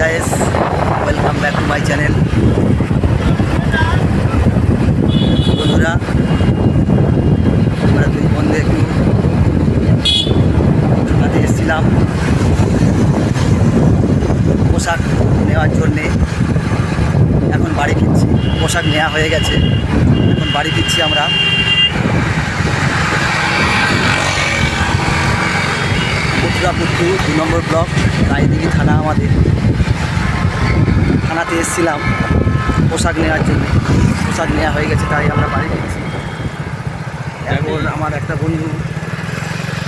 Guys welcome back to my channel বন্ধুরা, আমরা দুই বন্ধু একটু ঢাকাতে এসেছিলাম। পোশাক নেওয়ার জন্যে। এখন বাড়ি ফিরছি। পোশাক নেওয়া হয়ে গেছে। এখন বাড়ি ফিরছি আমরা। মথুরাপুত্র দু নম্বর ব্লক, রায়দিঘি থানা আমাদের। থানাতে এসেছিলাম পোশাক নেওয়ার জন্য। পোশাক নেওয়া হয়ে গেছে তাই আমরা বাড়ি ফিরছি এখন আমার একটা বন্ধু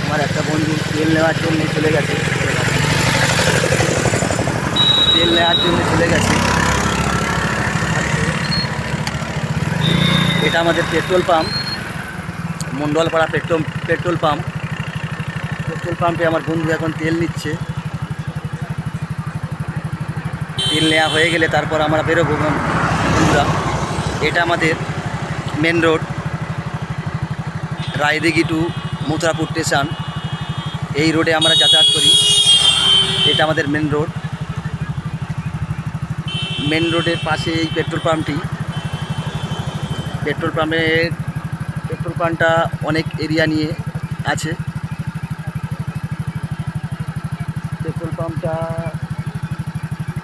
আমার একটা বন্ধু তেল নেওয়ার জন্য চলে গেছে। তেল নেওয়ার জন্য চলে গেছে। এটা আমাদের petrol pump Mondalpara petrol petrol pump. Petrol পাম্পে আমার বন্ধু এখন তেল নিচ্ছে। তেল নেওয়া হয়ে গেলে তারপর আমরা বেরোবো বন- বন্ধুরা। এটা আমাদের main road Raidighi to Mathurapur station এই রোডে আমরা যাতায়াত করি। এটা আমাদের মেন রোড মেন রোডের পাশে এই পেট্রোল পাম্পটি পেট্রোল পাম্পের পেট্রোল পাম্পটা অনেক এরিয়া নিয়ে আছে। পেট্রোল পাম্পটা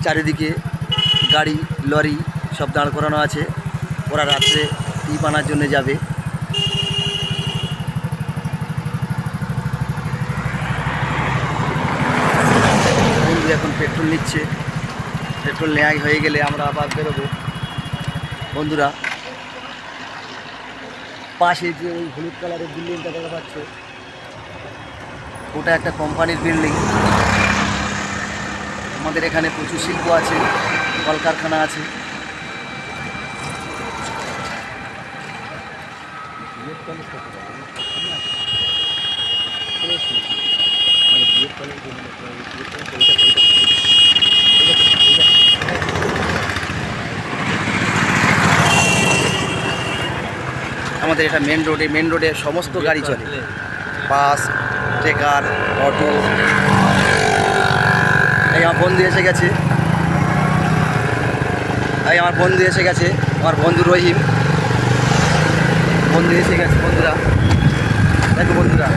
চারিদিকে গাড়ি, লরি সব দাঁড় করানো আছে। ওরা রাত্রে টিপ আনার জন্য যাবে। এখন পেট্রোল নিচ্ছে। পেট্রোল নেওয়া হয়ে গেলে আমরা আবার বেরোবো। বন্ধুরা, পাশে যে ওই হলুদ কালারের বিল্ডিংটা দেখা পাচ্ছে ওটা একটা কোম্পানির বিল্ডিং। আমাদের এখানে প্রচুর শিল্প আছে, কলকারখানা আছে। আমাদের এটা মেন রোডে মেন রোডে সমস্ত গাড়ি চলে। Bus, trekker, auto. এই আমার বন্ধু এসে গেছে। এই আমার বন্ধু এসে গেছে, আমার বন্ধু রহিম। বন্ধু এসে গেছে, বন্ধুরা। দেখো বন্ধুরা।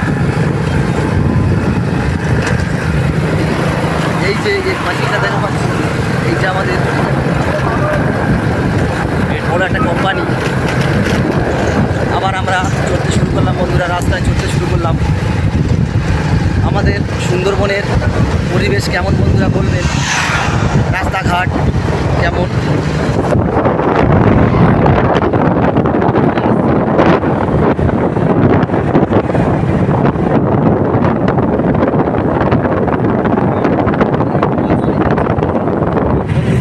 এই যে এই পাখিটা দেখা পাচ্ছি এইটা আমাদের বড় একটা কোম্পানি আবার আমরা চলতে শুরু করলাম বন্ধুরা রাস্তায় চলতে শুরু করলাম আমাদের সুন্দরবনের পরিবেশ কেমন বন্ধুরা বলবেন? রাস্তাঘাট কেমন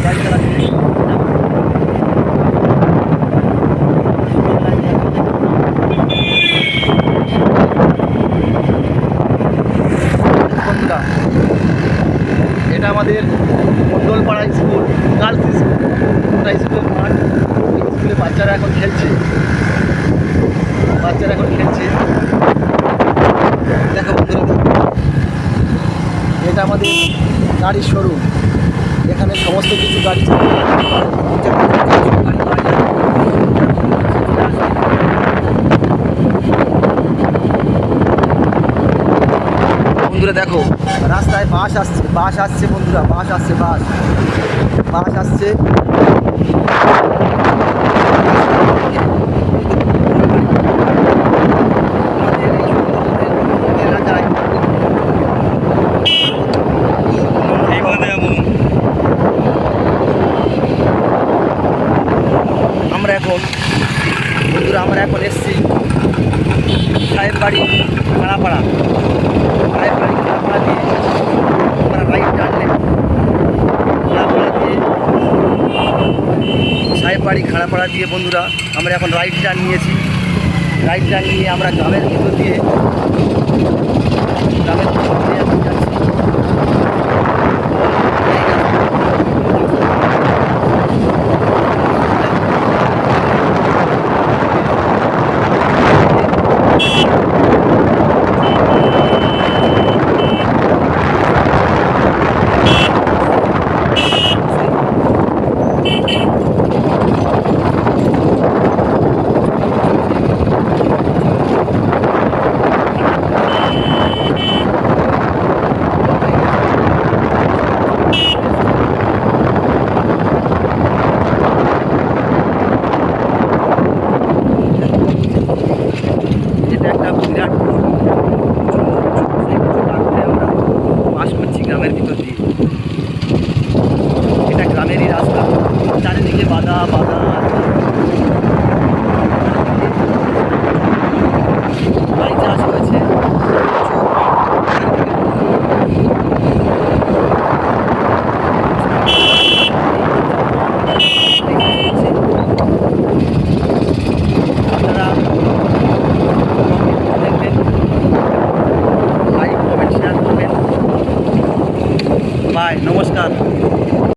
গাড়ি চালাচ্ছে। বন্ধুরা এটা আমাদের মন্ডলপাড়া স্কুল গার্লস স্কুল ওটা স্কুলের মাঠ এই স্কুলে বাচ্চারা এখন খেলছে। বাচ্চারা এখন খেলছে। দেখো বন্ধুরা, দেখো। এটা আমাদের গাড়ির শোরুম এখানে সমস্ত কিছু গাড়ি। বন্ধুরা, দেখো, রাস্তায় বাস আসছে বাস আসছে বন্ধুরা, বাস আসছে, বাস। বাস আসছে আমাদের এই সুন্দরবনের এলাকায় আমরা এখন, বন্ধুরা, আমরা এখন এসছি সাহেব বাড়ি খাড়াপাড়া সাহেব বাড়ি খাড়াপাড়া দিয়ে আমরা রাইট টানলে খাড়াপাড়া দিয়ে সাহেব বাড়ি খাড়াপাড়া দিয়ে বন্ধুরা, আমরা এখন রাইট টার্ন নিয়েছি। রাইট টার্ন নিয়ে আমরা গ্রামের ভিতর দিয়ে গ্রামের